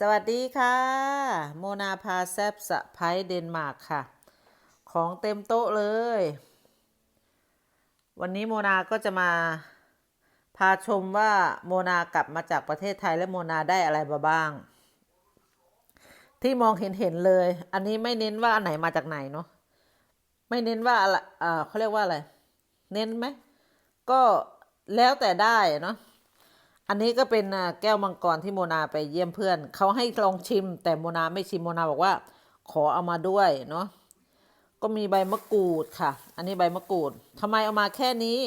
สวัสดีค่ะ โมนาพาแซบสะพเดนมาร์กค่ะ ของเต็มโต๊ะเลย วันนี้โมนาก็จะมาพาชมว่าโมนากลับมาจากประเทศไทยและโมนาได้อะไรมาบ้าง ที่มองเห็นเห็นเลย อันนี้ไม่เน้นว่าอันไหนมาจากไหนเนาะไม่เน้นว่าอะไรเขาเรียกว่าอะไร เน้นไหมก็แล้วแต่ได้เนาะ อันนี้ก็เป็นแก้วมังกรที่โมนาไปเยี่ยมเพื่อน เขาให้ลองชิม แต่โมนาไม่ชิมโมนาบอกว่า ขอเอามาด้วยเนาะก็มีใบมะกรูดค่ะ อันนี้ใบมะกรูดทำไมเอามาแค่นี้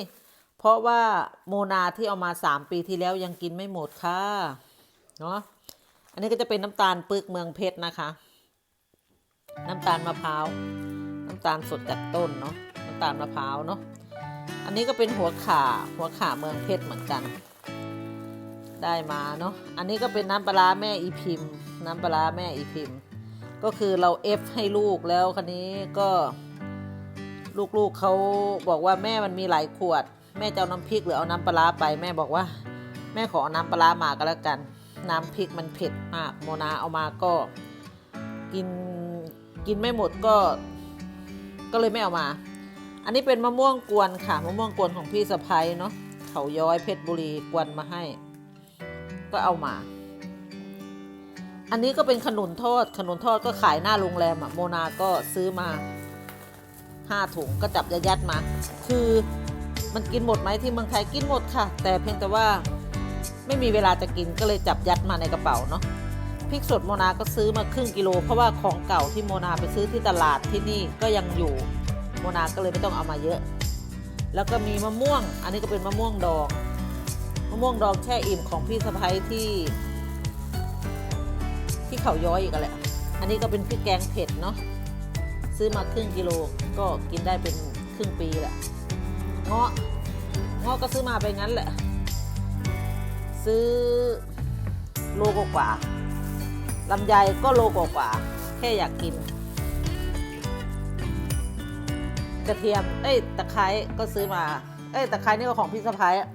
เพราะว่าโมนาที่เอามาสามปีที่แล้วยังกินไม่หมดค่ะเนาะอันนี้ก็จะเป็นน้ำตาลปึกเมืองเพชรนะคะ น้ำตาลมะพร้าว น้ำตาลสดจากต้นเนาะน้ำตาลมะพร้าวเนาะอันนี้ก็เป็นหัวข่าหัวข่าเมืองเพชรเหมือนกัน ได้มาเนาะอันนี้ก็เป็นน้ำปลาแม่อีพิมพ์ น้ำปลาแม่อีพิมพ์ ก็คือเราเอฟให้ลูกแล้วคันนี้ก็ลูกๆเขาบอกว่าแม่มันมีหลายขวด แม่จะเอาน้ำพริกหรือเอาน้ำปลาไป แม่บอกว่า แม่ขอเอาน้ำปลาร้ามาก็แล้วกัน น้ำพริกมันเผ็ดมากโมนาเอามาก็ กินกินไม่หมดก็ ก็เลยไม่เอามา อันนี้เป็นมะม่วงกวนค่ะมะม่วงกวนของพี่สะพ้ยเนาะเขาย้อยเพชรบุรีกวนมาให้ ก็เอามา อันนี้ก็เป็นขนุนทอด ขนุนทอดก็ขายหน้าโรงแรมอะโมนาก็ซื้อมาห้าถุงก็จับยัดมา คือมันกินหมดไหมที่เมืองไทยกินหมดค่ะ แต่เพียงแต่ว่าไม่มีเวลาจะกินก็เลยจับยัดมาในกระเป๋าเนาะพริกสดโมนาก็ซื้อมาครึ่งกิโล เพราะว่าของเก่าที่โมนาไปซื้อที่ตลาดที่นี่ก็ยังอยู่โมนาก็เลยไม่ต้องเอามาเยอะ แล้วก็มีมะม่วง อันนี้ก็เป็นมะม่วงดอง มะม่วงดองแช่อิ่มของพี่สะพ้ยที่ ที่เขาย้อยอีกแหละ อันนี้ก็เป็นพริกแกงเผ็ดเนาะซื้อมาครึ่งกิโลก็กินได้เป็นครึ่งปีแหละเงาะเงาะก็ซื้อมาไปงั้นแหละ ซื้อโลกกว่าลำไยก็โลกกว่าแค่อยากกิน กระเทียม เอ้ยตะไคร้ก็ซื้อมา เอ้ยตะไคร้นี่ก็ของพี่สะพ้ายอะ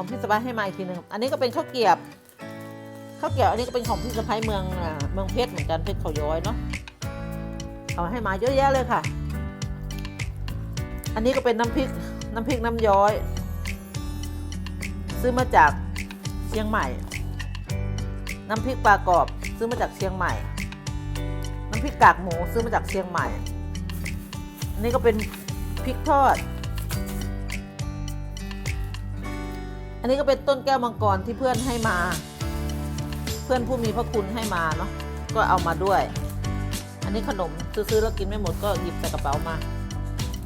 ของพี่สะพ้ายให้มาอีกทีหนึ่งอันนี้ก็เป็นข้าวเกียบข้าวเกียบอันนี้ก็เป็นของพี่สะพ้ายเมืองเมืองเพชรเหมือนกันเพชรเขาย้อยเนาะเอาให้มาเยอะแยะเลยค่ะ อันนี้ก็เป็นน้ำพริกน้ำพริกน้ำย้อย ซื้อมาจากเชียงใหม่ น้ำพริกปลากรอบซื้อมาจากเชียงใหม่ น้ำพริกกากหมูซื้อมาจากเชียงใหม่อันนี้ก็เป็นพริกทอด อันนี้ก็เป็นต้นแก้วมังกรที่เพื่อนให้มา เพื่อนผู้มีพระคุณให้มาเนาะก็เอามาด้วย อันนี้ขนมซื้อๆแล้วกินไม่หมดก็หยิบใส่กระเป๋ามา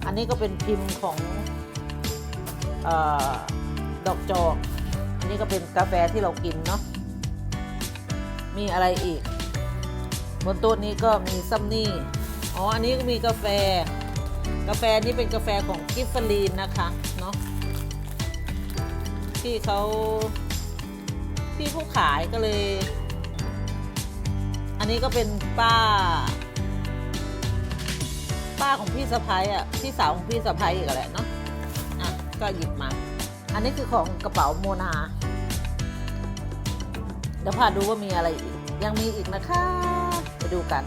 อันนี้ก็เป็นพิมพ์ของออดอกจอกอันนี้ก็เป็นกาแฟที่เรากินเนาะมีอะไรอีก บนโต๊ะนี้ก็มีซัมนี่อ๋ออันนี้ก็มีกาแฟ กาแฟนี่เป็นกาแฟของกิฟฟลีนนะคะ เนาะที่เขาพี่ผู้ขายก็เลย อันนี้ก็เป็นป้า ป้าของพี่สะพ้ายอะพี่สาวของพี่สะพ้ายอีกแหละเนาะอะก็หยิบมา อันนี้คือของกระเป๋าโมนาเดี๋ยวพาดูว่ามีอะไรอีกยังมีอีกนะคะ ไปดูกัน